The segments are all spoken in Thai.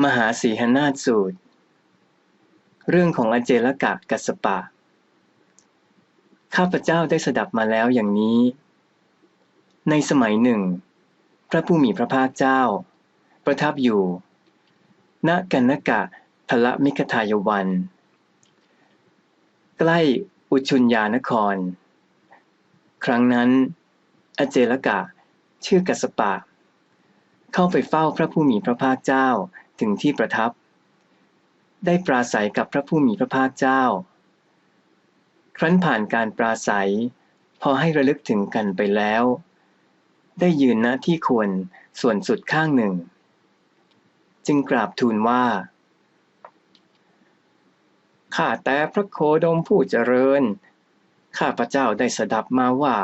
มหาสีหนาฏสูตร เรื่องของอเจลกะกัสปะ ข้าพเจ้าได้สดับมาแล้วอย่างนี้ ในสมัยหนึ่ง พระผู้มีพระภาคเจ้า ประทับอยู่ณกันนกะพละมิคทายวัน ใกล้อุชุญญานคร ครั้งนั้น อเจลกะชื่อกัสปะ เข้าไปเฝ้าพระผู้มีพระภาคเจ้า ถึงที่ประทับ ได้ปราศัยกับพระผู้มีพระภาคเจ้า ครั้นผ่านการปราศัย พอให้ระลึกถึงกันไปแล้ว ได้ยืนณที่ควรส่วนสุดข้างหนึ่ง จึงกราบทูลว่าข้าแต่พระโคดมผู้เจริญ ข้าพระเจ้าได้สดับมาว่า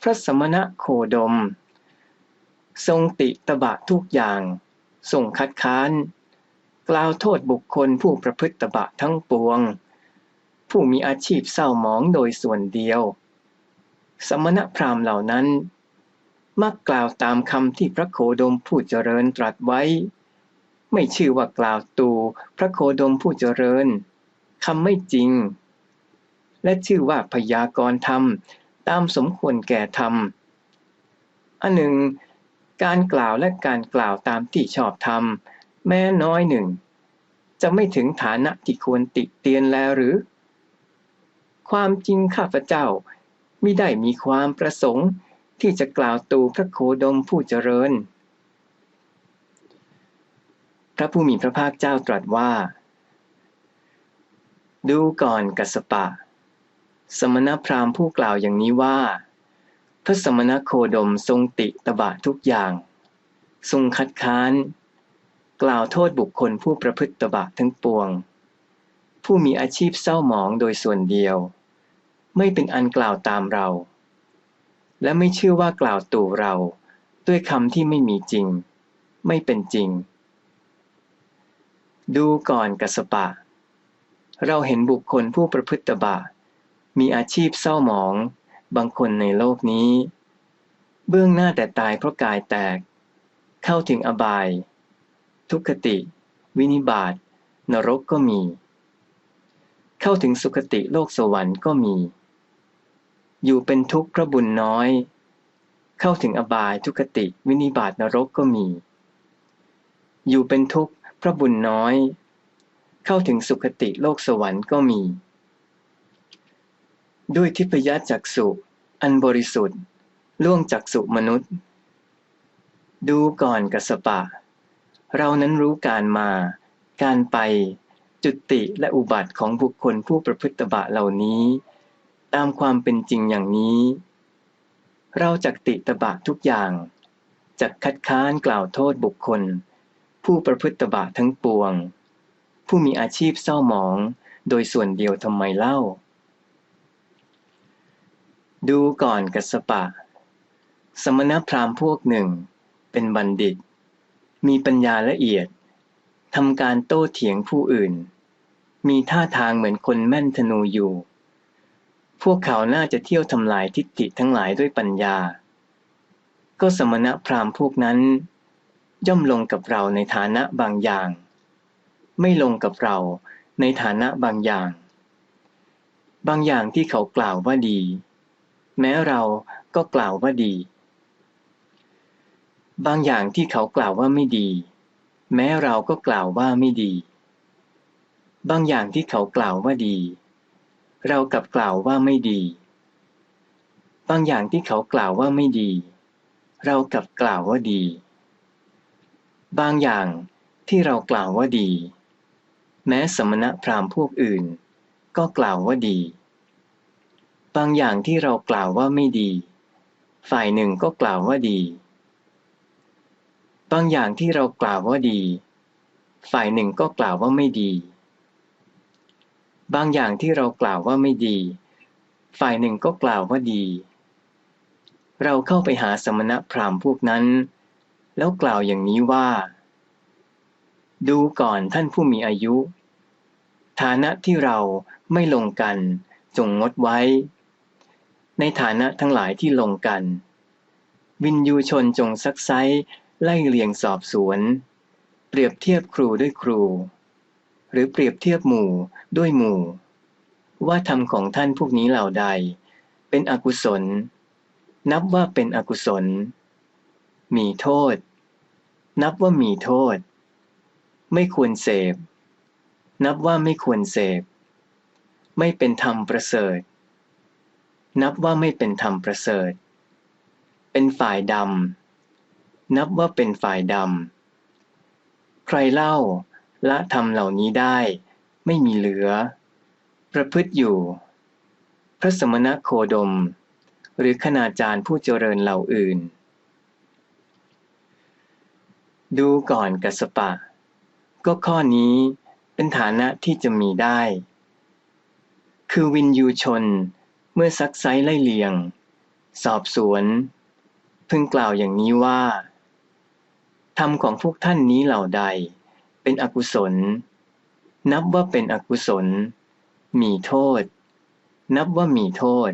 พระสมณะโคดม ทรงติตบะทุกอย่าง ทรงคัดค้าน กล่าวโทษบุคคลผู้ประพฤติบะทั้งปวง ผู้มีอาชีพเศร้าหมองโดยส่วนเดียว สมณพราหมณ์เหล่านั้น มักกล่าวตามคำที่พระโคดมผู้เจริญตรัสไว้ ไม่ชื่อว่ากล่าวตูพระโคดมผู้เจริญคำไม่จริง และชื่อว่าพยากรธรรมตามสมควรแก่ธรรมอันหนึ่ง การกล่าวและการกล่าวตามที่ชอบธรรม แม้น้อยหนึ่ง จะไม่ถึงฐานะที่ควรติเตียนแล้วหรือ ความจริงข้าพเจ้ามิได้มีความประสงค์ที่จะกล่าวตูพระโคดมผู้เจริญ พระผู้มีพระภาคเจ้าตรัสว่า ดูก่อนกัสปะ สมณพราหมณ์ผู้กล่าวอย่างนี้ว่า พระสมณโคดมทรงติตบะทุกอย่าง ทรงคัดค้าน กล่าวโทษบุคคลผู้ประพฤติตบะทั้งปวง ผู้มีอาชีพเศร้าหมองโดยส่วนเดียว ไม่เป็นอันกล่าวตามเรา และไม่เชื่อว่ากล่าวตู่เรา ด้วยคำที่ไม่มีจริง ไม่เป็นจริง ดูก่อนกัสปะ เราเห็นบุคคลผู้ประพฤติตบะ มีอาชีพเศร้าหมอง บางคนในโลกนี้ เบื้องหน้าแต่ตายเพราะกายแตก เข้าถึงอบาย ทุกขติ วินิบาตนรกก็มี เข้าถึงสุคติโลกสวรรค์ก็มี อยู่เป็นทุกข์เพราะบุญน้อย เข้าถึงอบายทุกขติวินิบาตนรกก็มี อยู่เป็นทุกข์เพราะบุญน้อย เข้าถึงสุคติโลกสวรรค์ก็มีด้วยทิพยจักสุ อันบริสุทธิ์ ล่วงจักสุมนุษย์ ดูก่อนกัสปะ เรานั้นรู้การมา การไป จุติและอุบัติของบุคคลผู้ประพฤติบะเหล่านี้ ตามความเป็นจริงอย่างนี้ เราจักติตบะทุกอย่างจักคัดค้านกล่าวโทษบุคคล ผู้ประพฤติบะทั้งปวง ผู้มีอาชีพเศร้าหมองโดยส่วนเดียวทำไมเล่า ดูก่อนกัสปะ สมณพราหมณ์พวกหนึ่ง เป็นบัณฑิต มีปัญญาละเอียดทำการโต้เถียงผู้อื่น มีท่าทางเหมือนคนแม่นธนูอยู่ พวกเขาน่าจะเที่ยวทำลายทิฏฐิทั้งหลายด้วยปัญญา ก็สมณพราหมณ์พวกนั้น ย่อมลงกับเราในฐานะบางอย่าง ไม่ลงกับเราในฐานะบางอย่าง บางอย่างที่เขากล่าวว่าดี แม้เราก็กล่าวว่าดี บางอย่างที่เขากล่าวว่าไม่ดี แม้เราก็กล่าวว่าไม่ดี บางอย่างที่เขากล่าวว่าดี เรากลับกล่าวว่าไม่ดี บางอย่างที่เขากล่าวว่าไม่ดี เรากลับกล่าวว่าดี บางอย่างที่เรากล่าวว่าดี แม้สมณะพราหมณ์พวกอื่น ก็กล่าวว่าดี บางอย่างที่เรากล่าวว่าไม่ดี ฝ่ายหนึ่งก็กล่าวว่าดี บางอย่างที่เรากล่าวว่าดี ฝ่ายหนึ่งก็กล่าวว่าไม่ดี บางอย่างที่เรากล่าวว่าไม่ดี ฝ่ายหนึ่งก็กล่าวว่าดี เราเข้าไปหาสมณะพราหมณ์พวกนั้น แล้วกล่าวอย่างนี้ว่า ดูก่อนท่านผู้มีอายุ ฐานะที่เราไม่ลงกันจงงดไว้ ในฐานะทั้งหลายที่ลงกัน วินยูชนจงซักไซไล่เลียงสอบสวน เปรียบเทียบครูด้วยครู หรือเปรียบเทียบหมู่ด้วยหมู่ ว่าธรรมของท่านพวกนี้เหล่าใด เป็นอกุศล นับว่าเป็นอกุศล มีโทษ นับว่ามีโทษ ไม่ควรเสพ นับว่าไม่ควรเสพ ไม่เป็นธรรมประเสริฐ นับว่าไม่เป็นธรรมประเสริฐ เป็นฝ่ายดำ นับว่าเป็นฝ่ายดำ ใครเล่าละทำเหล่านี้ได้ ไม่มีเหลือ ประพฤติอยู่ พระสมณโคดม หรือคณาจารย์ผู้เจริญเหล่าอื่น ดูก่อนกัสปะ ก็ข้อนี้เป็นฐานะที่จะมีได้ คือวินยูชน เมื่อซักไซไล่เลียง สอบสวน พึงกล่าวอย่างนี้ว่า ธรรมของพวกท่านนี้เหล่าใด เป็นอกุศล นับว่าเป็นอกุศล มีโทษ นับว่ามีโทษ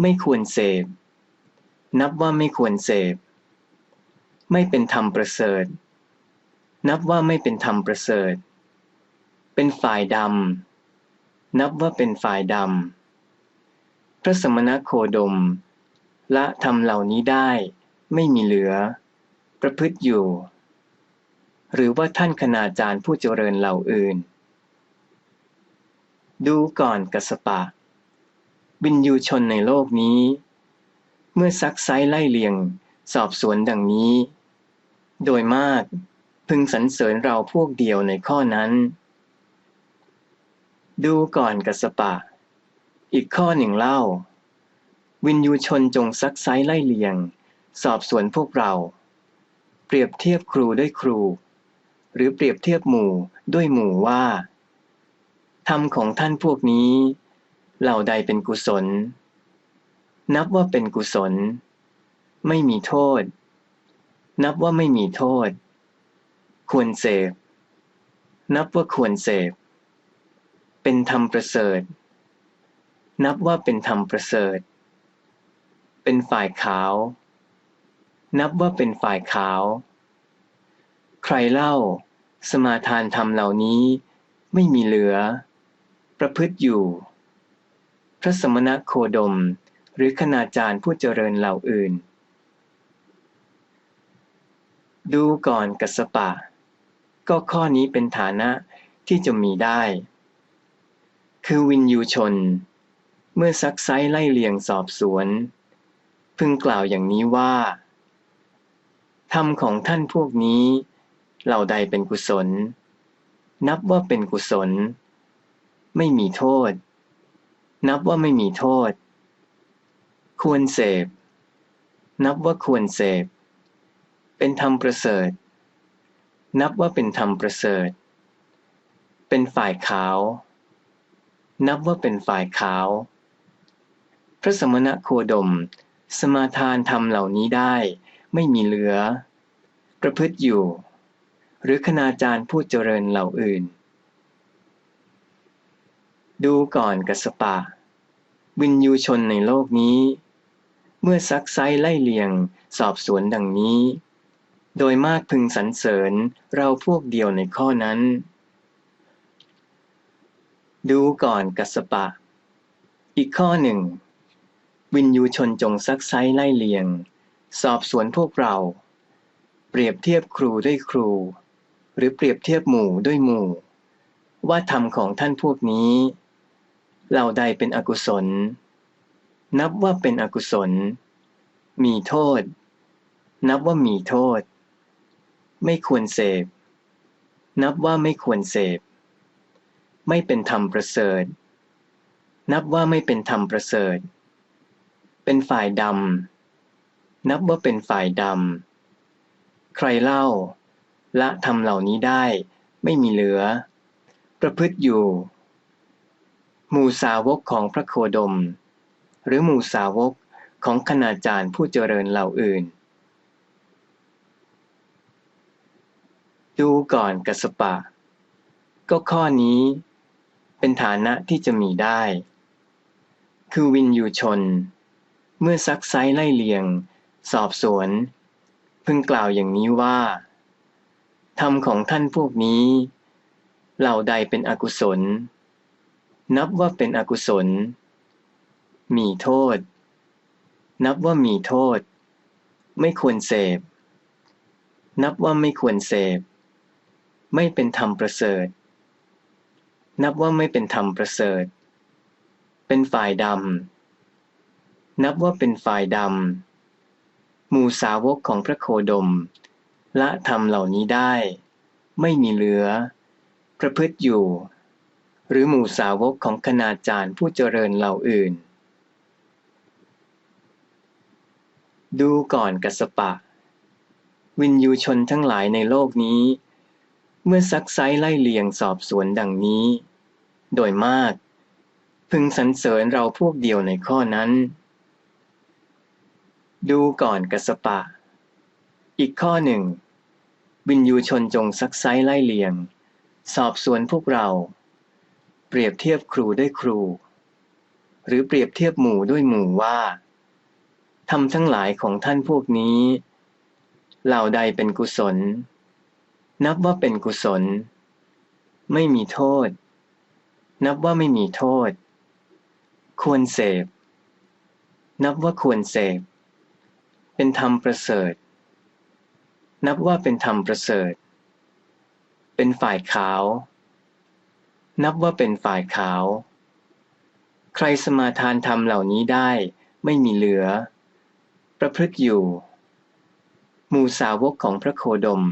ไม่ควรเสพ นับว่าไม่ควรเสพ ไม่เป็นธรรมประเสริฐ นับว่าไม่เป็นธรรมประเสริฐ เป็นฝ่ายดำนับว่าเป็นฝ่ายดำ พระสมณโคดม ละทำเหล่านี้ได้ไม่มีเหลือ ประพฤติอยู่ หรือว่าท่านคณาจารย์ผู้เจริญเหล่าอื่น ดูก่อนกัสปะวินยูชนในโลกนี้ เมื่อซักไซไล่เลียง สอบสวนดังนี้ โดยมากพึงสรรเสริญเราพวกเดียวในข้อนั้น ดูก่อนกัสปะ อีกข้อหนึ่งเล่า วินยูชนจงซักไซไล่เลียง สอบสวนพวกเรา เปรียบเทียบครูด้วยครู หรือเปรียบเทียบหมู่ด้วยหมู่ว่า ธรรมของท่านพวกนี้ เหล่าใดเป็นกุศล นับว่าเป็นกุศล ไม่มีโทษ นับว่าไม่มีโทษ ควรเสพนับว่าควรเสพ เป็นธรรมประเสริฐ นับว่าเป็นธรรมประเสริฐ เป็นฝ่ายขาว นับว่าเป็นฝ่ายขาว ใครเล่า สมาทานธรรมเหล่านี้ไม่มีเหลือ ประพฤติอยู่ พระสมณโคดมหรือคณาจารย์ผู้เจริญเหล่าอื่น ดูก่อนกัสปะ ก็ข้อนี้เป็นฐานะที่จะมีได้ คือวินยูชน เมื่อซักไซไล่เลียงสอบสวน พึงกล่าวอย่างนี้ว่า ธรรมของท่านพวกนี้ เหล่าใดเป็นกุศล นับว่าเป็นกุศล ไม่มีโทษ นับว่าไม่มีโทษ ควรเสพ นับว่าควรเสพ เป็นธรรมประเสริฐ นับว่าเป็นธรรมประเสริฐ เป็นฝ่ายขาว นับว่าเป็นฝ่ายขาว พระสมณโคดม สมาทานธรรมเหล่านี้ได้ ไม่มีเหลือ ประพฤติอยู่ หรือคณาจารย์ผู้เจริญเหล่าอื่น ดูก่อนกัสปะ วินยูชนในโลกนี้ เมื่อซักไซไล่เลียง สอบสวนดังนี้ โดยมากพึงสรรเสริญเราพวกเดียวในข้อนั้น ดูก่อนกัสปะ อีกข้อหนึ่ง วินยูชนจงซักไซไล่เลียง สอบสวนพวกเรา เปรียบเทียบครูด้วยครู หรือเปรียบเทียบหมู่ด้วยหมู่ ว่าธรรมของท่านพวกนี้เหล่าใดเป็นอกุศล นับว่าเป็นอกุศล มีโทษ นับว่ามีโทษ ไม่ควรเสพ นับว่าไม่ควรเสพ ไม่เป็นธรรมประเสริฐ นับว่าไม่เป็นธรรมประเสริฐ เป็นฝ่ายดำ นับว่าเป็นฝ่ายดำ ใครเล่า ละทำเหล่านี้ได้ไม่มีเหลือ ประพฤติอยู่ หมู่สาวกของพระโคดม หรือหมู่สาวกของคณาจารย์ผู้เจริญเหล่าอื่น ดูก่อนกัสปะ ก็ข้อนี้เป็นฐานะที่จะมีได้ คือวินยูชน เมื่อซักไซไล่เลียง สอบสวน พึงกล่าวอย่างนี้ว่า ธรรมของท่านพวกนี้ เหล่าใดเป็นอกุศล นับว่าเป็นอกุศล มีโทษ นับว่ามีโทษ ไม่ควรเสพ นับว่าไม่ควรเสพ ไม่เป็นธรรมประเสริฐ นับว่าไม่เป็นธรรมประเสริฐ เป็นฝ่ายดำ นับว่าเป็นฝ่ายดำหมู่สาวกของพระโคดม ละธรรมเหล่านี้ได้ ไม่มีเหลือ ประพฤติอยู่ หรือหมู่สาวกของคณาจารย์ผู้เจริญเหล่าอื่น ดูก่อนกัสสปะ วินยูชนทั้งหลายในโลกนี้ เมื่อซักไซไล่เลียงสอบสวนดังนี้ โดยมาก พึงสรรเสริญเราพวกเดียวในข้อนั้น ดูก่อนกัสสปะ อีกข้อหนึ่ง วินยูชนจงซักไซไล่เลียง สอบสวนพวกเรา เปรียบเทียบครูด้วยครู หรือเปรียบเทียบหมู่ด้วยหมู่ว่าทำทั้งหลายของท่านพวกนี้ เหล่าใดเป็นกุศล นับว่าเป็นกุศล ไม่มีโทษ นับว่าไม่มีโทษ ควรเสพ นับว่าควรเสพ เป็นธรรมประเสริฐ นับว่าเป็นธรรมประเสริฐ เป็นฝ่ายขาว นับว่าเป็นฝ่ายขาว ใครสมาทานธรรมเหล่านี้ได้ไม่มีเหลือ ประพฤติอยู่ หมู่สาวกของพระโคดม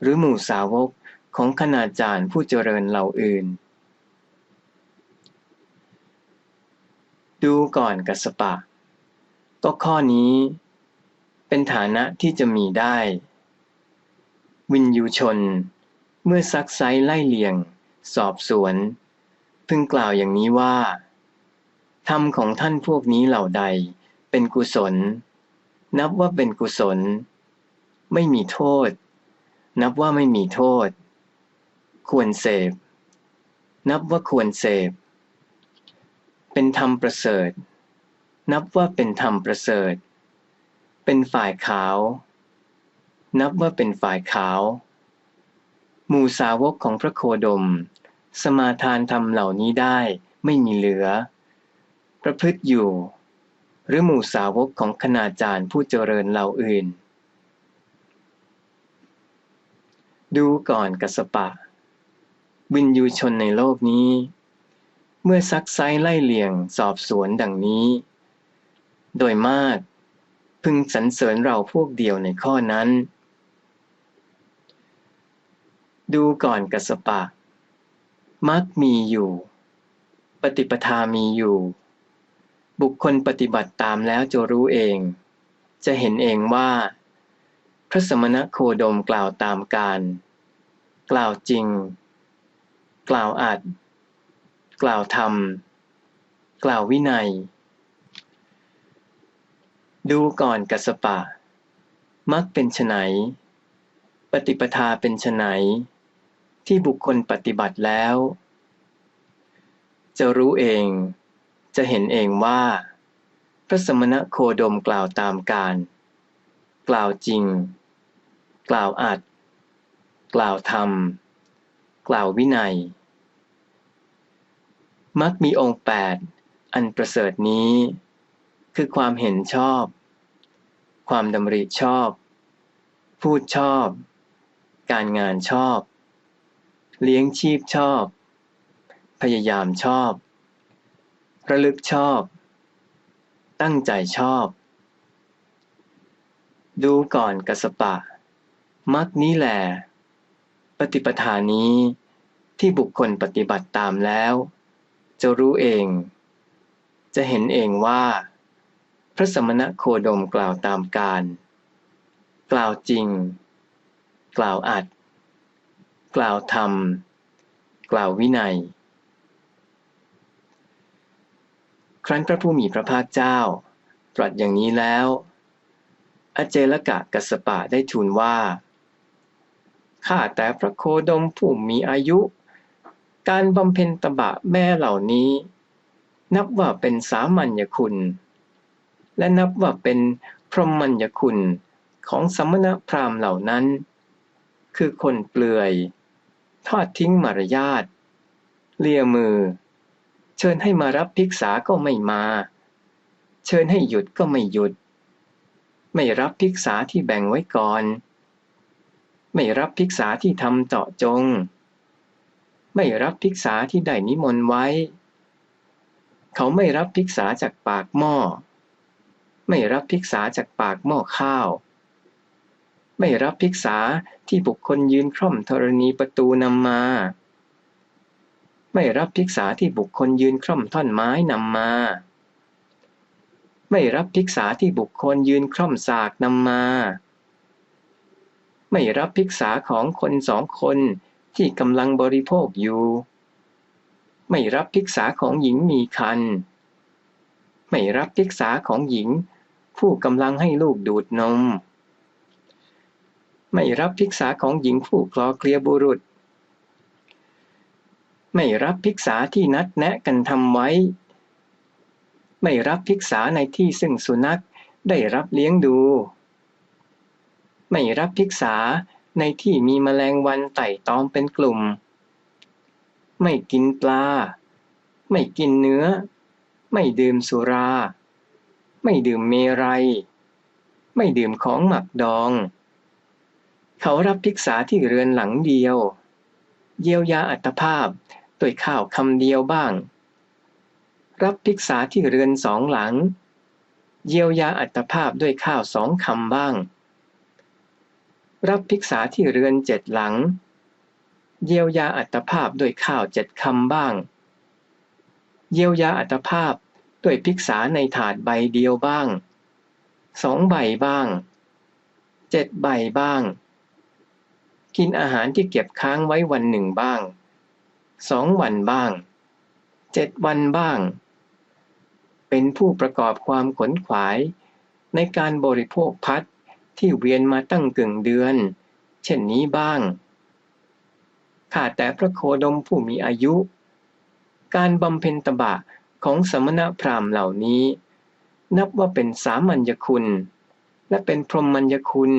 หรือหมู่สาวกของคณาจารย์ผู้เจริญเหล่าอื่น ดูก่อนกัสปะ ก็ข้อนี้ เป็นฐานะที่จะมีได้ วินยูชน เมื่อซักไซไล่เลียง สอบสวน พึงกล่าวอย่างนี้ว่า ธรรมของท่านพวกนี้เหล่าใด เป็นกุศล นับว่าเป็นกุศล ไม่มีโทษ นับว่าไม่มีโทษ ควรเสพ นับว่าควรเสพ เป็นธรรมประเสริฐนับว่าเป็นธรรมประเสริฐ เป็นฝ่ายขาว นับว่าเป็นฝ่ายขาว หมู่สาวกของพระโคดม สมาทานธรรมเหล่านี้ได้ไม่มีเหลือ ประพฤติอยู่ หรือหมู่สาวกของคณาจารย์ผู้เจริญเหล่าอื่น ดูก่อนกัสปะ วินยูชนในโลกนี้ เมื่อซักไซไล่เลียงสอบสวนดังนี้ โดยมาก พึงสรรเสริญเราพวกเดียวในข้อนั้น ดูก่อนกัสปะ มักมีอยู่ ปฏิปทามีอยู่ บุคคลปฏิบัติตามแล้วจะรู้เอง จะเห็นเองว่า พระสมณโคดมกล่าวตามการ กล่าวจริง กล่าวอัด กล่าวธรรม กล่าววินัย ดูก่อนกัสปะ มักเป็นไนปฏิปทาเป็นไนที่บุคคลปฏิบัติแล้ว จะรู้เอง จะเห็นเองว่า พระสมณโคดมกล่าวตามการ กล่าวจริง กล่าวอัด กล่าวธรรม กล่าววินัย มักมีองค์แปดอันประเสริฐนี้ คือความเห็นชอบ ความดำริชอบ พูดชอบ การงานชอบ เลี้ยงชีพชอบ พยายามชอบ ระลึกชอบ ตั้งใจชอบ ดูก่อนกสปะ มักนี้แหลปฏิปทานี้ที่บุคคลปฏิบัติตามแล้ว จะรู้เอง จะเห็นเองว่า ระสมณโคดมกล่าวตามการ กล่าวจริง กล่าวอัด กล่าวธรรม กล่าววินัย ครั้นพระผู้มีพระภาคเจ้า ตรัสอย่างนี้แล้ว อเจลกะกัสปะได้ทูลว่า ข้าแต่พระโคดมผู้มีอายุ การบำเพ็ญตบะแม่เหล่านี้ นับว่าเป็นสามัญญคุณ และนับว่าเป็นพรหมัญญคุณของสมณพราหมณ์เหล่านั้น คือคนเปลือย ทอดทิ้งมารยาทเลียมือ เชิญให้มารับภิกษาก็ไม่มา เชิญให้หยุดก็ไม่หยุด ไม่รับภิกษาที่แบ่งไว้ก่อน ไม่รับภิกษาที่ทำเจาะจง ไม่รับภิกษาที่ได้นิมนต์ไว้ เขาไม่รับภิกษาจากปากหม้อ ไม่รับภิกษาจากปากหม้อข้าว ไม่รับภิกษาที่บุคคลยืนคร่อมธรณีประตูนำมา ไม่รับภิกษาที่บุคคลยืนคร่อมท่อนไม้นำมา ไม่รับภิกษาที่บุคคลยืนคร่อมสากนำมา ไม่รับภิกษาของคนสองคนที่กำลังบริโภคอยู่ ไม่รับภิกษาของหญิงมีคัน ไม่รับภิกษาของหญิง ผู้กำลังให้ลูกดูดนม ไม่รับภิกษาของหญิงผู้คลอเคลียบุรุษ ไม่รับภิกษาที่นัดแนะกันทำไว้ ไม่รับภิกษาในที่ซึ่งสุนัขได้รับเลี้ยงดู ไม่รับภิกษาในที่มีแมลงวันไต่ตอมเป็นกลุ่ม ไม่กินปลา ไม่กินเนื้อ ไม่ดื่มสุรา ไม่ดื่มเมรัย ไม่ดื่มของหมักดอง เขารับภิกษาที่เรือนหลังเดียว เยียวยาอัตภาพโดยข้าวคำเดียวบ้าง รับภิกษาที่เรือนสองหลัง เยียวยาอัตภาพด้วยข้าวสองคำบ้าง รับภิกษาที่เรือนเจ็ดหลัง เยียวยาอัตภาพด้วยข้าวเจ็ดคำบ้างเยียวยาอัตภาพ ด้วยภิกษาในถาดใบเดียวบ้างสองใบบ้างเจ็ดใบบ้าง กินอาหารที่เก็บค้างไว้วันหนึ่งบ้างสองวันบ้างเจ็ดวันบ้าง เป็นผู้ประกอบความขนขวาย ในการบริโภคพัดที่เวียนมาตั้งกึ่งเดือน เช่นนี้บ้างข้าแต่พระโคดมผู้มีอายุ การบำเพ็ญตบะ ของสมณพราหมณ์เหล่านี้ นับว่าเป็นสามัญญคุณ และเป็นพรหมัญญคุณ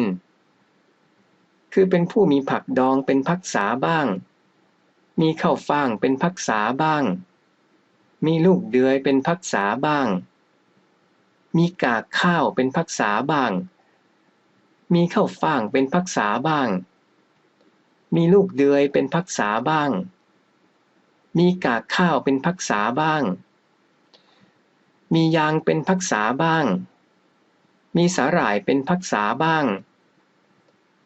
คือเป็นผู้มีผักดองเป็นพักษาบ้าง มีข้าวฟ่างเป็นพักษาบ้าง มีลูกเดือยเป็นพักษาบ้าง มีกากข้าวเป็นพักษาบ้าง มีข้าวฟ่างเป็นพักษาบ้าง มีลูกเดือยเป็นพักษาบ้างมีกากข้าวเป็นพักษาบ้าง มียางเป็นพักษาบ้าง มีสาหร่ายเป็นพักษาบ้าง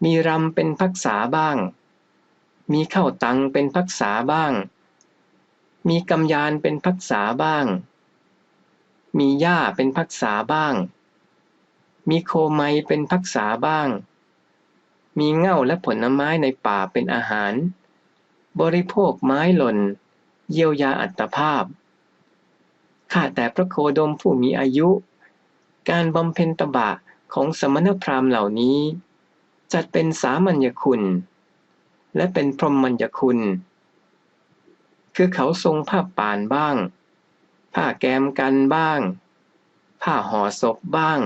มีรำเป็นพักษาบ้าง มีข้าวตังเป็นพักษาบ้าง มีกำยานเป็นพักษาบ้าง มีหญ้าเป็นพักษาบ้าง มีโคไมเป็นพักษาบ้าง มีเง่าและผลไม้ในป่าเป็นอาหาร บริโภคไม้หล่น เยียวยาอัตภาพ ข้าแต่พระโคดมผู้มีอายุ การบำเพ็ญตบะของสมณพราหมณ์เหล่านี้ จัดเป็นสามัญญคุณ และเป็นพรหมัญญคุณ คือเขาทรงผ้าป่านบ้าง ผ้าแกมกันบ้าง ผ้าห่อศพบ้าง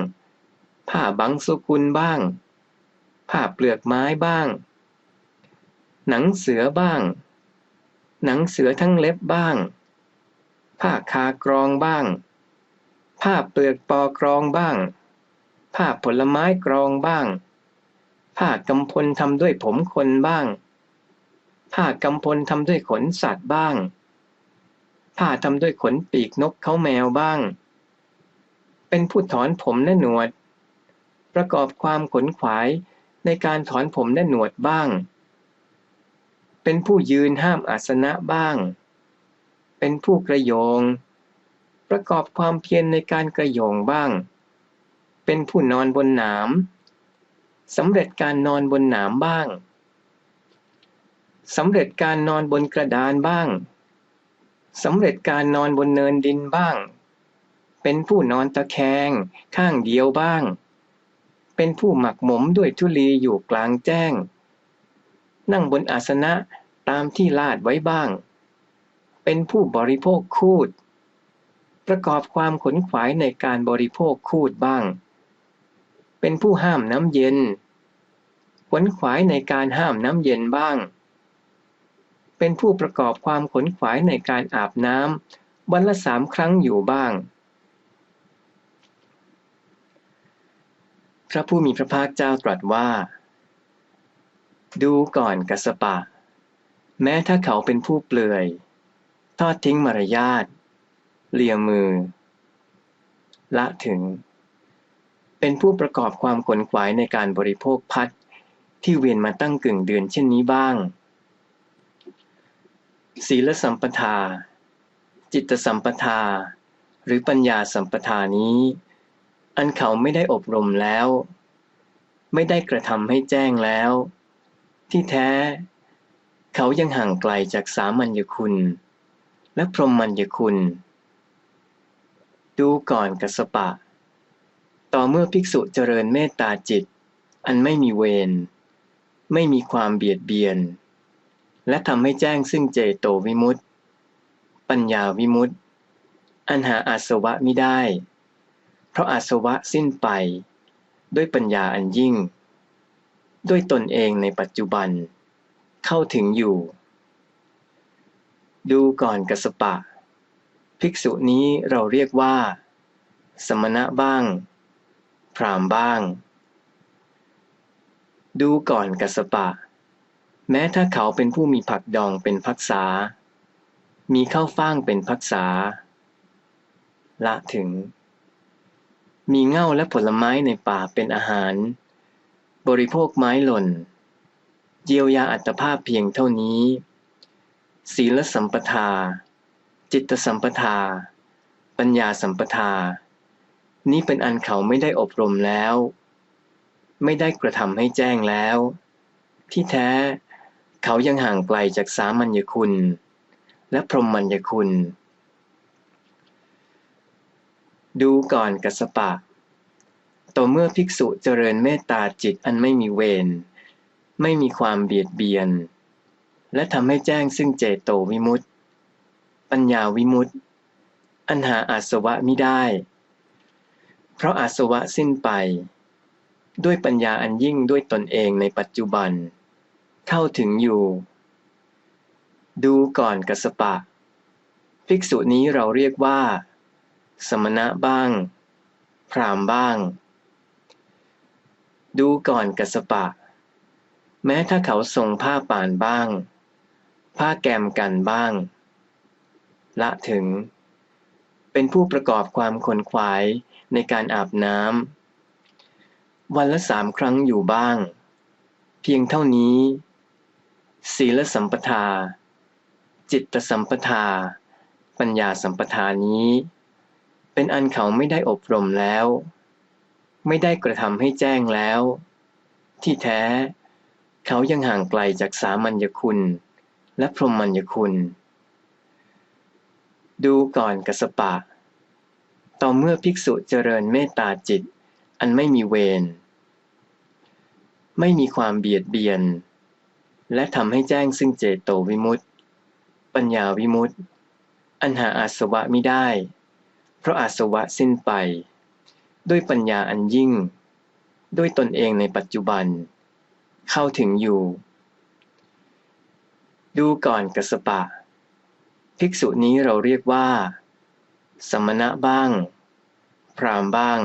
ผ้าบังสุกุลบ้าง ผ้าเปลือกไม้บ้าง หนังเสือบ้าง หนังเสือทั้งเล็บบ้าง ผ้าคากรองบ้าง ผ้าเปลือกปอกรองบ้าง ผ้าผลไม้กรองบ้าง ผ้ากำพลทำด้วยผมคนบ้าง ผ้ากำพลทำด้วยขนสัตว์บ้าง ผ้าทำด้วยขนปีกนกเขาแมวบ้าง เป็นผู้ถอนผมและหนวด ประกอบความขนขวายในการถอนผมและหนวดบ้าง เป็นผู้ยืนห้ามอาสนะบ้าง เป็นผู้กระโยง ประกอบความเพียรในการกระโยงบ้าง เป็นผู้นอนบนหนามสำเร็จการนอนบนหนามบ้างสำเร็จการนอนบนกระดานบ้างสำเร็จการนอนบนเนินดินบ้าง เป็นผู้นอนตะแคงข้างเดียวบ้าง เป็นผู้หมักหมมด้วยทุลีอยู่กลางแจ้ง นั่งบนอาสนะตามที่ลาดไว้บ้าง เป็นผู้บริโภคคูด ประกอบความขนขวายในการบริโภคคูดบ้าง เป็นผู้ห้ามน้ำเย็น ขนขวายในการห้ามน้ำเย็นบ้าง เป็นผู้ประกอบความขนขวายในการอาบน้ำวันละสามครั้งอยู่บ้าง พระผู้มีพระภาคเจ้าตรัสว่า ดูก่อนกัสปะ แม้ถ้าเขาเป็นผู้เปลือย ทอดทิ้งมารยาทเลียมือ ละถึง เป็นผู้ประกอบความขนขวายในการบริโภคพัดที่เวียนมาตั้งกึ่งเดือนเช่นนี้บ้าง ศีลสัมปทา จิตสัมปทา หรือปัญญาสัมปทานี้ อันเขาไม่ได้อบรมแล้ว ไม่ได้กระทำให้แจ้งแล้ว ที่แท้ เขายังห่างไกลจากสามัญญคุณ และพรหมัญญคุณ ดูก่อนกัสปะ ต่อเมื่อภิกษุเจริญเมตตาจิต อันไม่มีเวร ไม่มีความเบียดเบียน และทำให้แจ้งซึ่งเจโตวิมุตติ ปัญญาวิมุตติ อันหาอาสวะมิได้ เพราะอาสวะสิ้นไป ด้วยปัญญาอันยิ่ง ด้วยตนเองในปัจจุบัน เข้าถึงอยู่ ดูก่อนกัสปะ ภิกษุนี้เราเรียกว่า สมณะบ้าง พรามบ้าง ดูก่อนกัสปะ แม้ถ้าเขาเป็นผู้มีผักดองเป็นพักษา มีข้าวฟ่างเป็นพักษา ละถึง มีเง่าและผลไม้ในป่าเป็นอาหาร บริโภคไม้หล่น เยียวยาอัตภาพเพียงเท่านี้ ศีลสัมปทา จิตสัมปทา ปัญญาสัมปทา นี้เป็นอันเขาไม่ได้อบรมแล้ว ไม่ได้กระทำให้แจ้งแล้ว ที่แท้เขายังห่างไกลจากสามัญญคุณ และพรหมัญญคุณ ดูก่อนกัสปะ ต่อเมื่อภิกษุเจริญเมตตาจิตอันไม่มีเวร ไม่มีความเบียดเบียน และทำให้แจ้งซึ่งเจโตวิมุตติ ปัญญาวิมุตติ อันหาอาสวะมิได้ เพราะอาสวะสิ้นไป ด้วยปัญญาอันยิ่งด้วยตนเองในปัจจุบัน เข้าถึงอยู่ ดูก่อนกสปะ ภิกษุนี้เราเรียกว่า สมณะบ้าง พรามบ้าง ดูก่อนกสปะ แม้ถ้าเขาทรงผ้าป่านบ้าง ผ้าแกมกันบ้าง ละถึง เป็นผู้ประกอบความขนขวายในการอาบน้ำวันละสามครั้งอยู่บ้าง เพียงเท่านี้ ศีลสัมปทา จิตสัมปทา ปัญญาสัมปทานี้ เป็นอันเขาไม่ได้อบรมแล้ว ไม่ได้กระทำให้แจ้งแล้ว ที่แท้ เขายังห่างไกลจากสามัญญคุณ และพรหมัญญคุณ ดูก่อนกสปะ ต่อเมื่อภิกษุเจริญเมตตาจิต อันไม่มีเวร ไม่มีความเบียดเบียน และทำให้แจ้งซึ่งเจโตวิมุตติ ปัญญาวิมุตติ อันหาอาสวะไม่ได้ เพราะอาสวะสิ้นไป ด้วยปัญญาอันยิ่ง ด้วยตนเองในปัจจุบัน เข้าถึงอยู่ ดูก่อนกสปะ ภิกษุนี้เราเรียกว่า สมณะบ้าง พรามบ้าง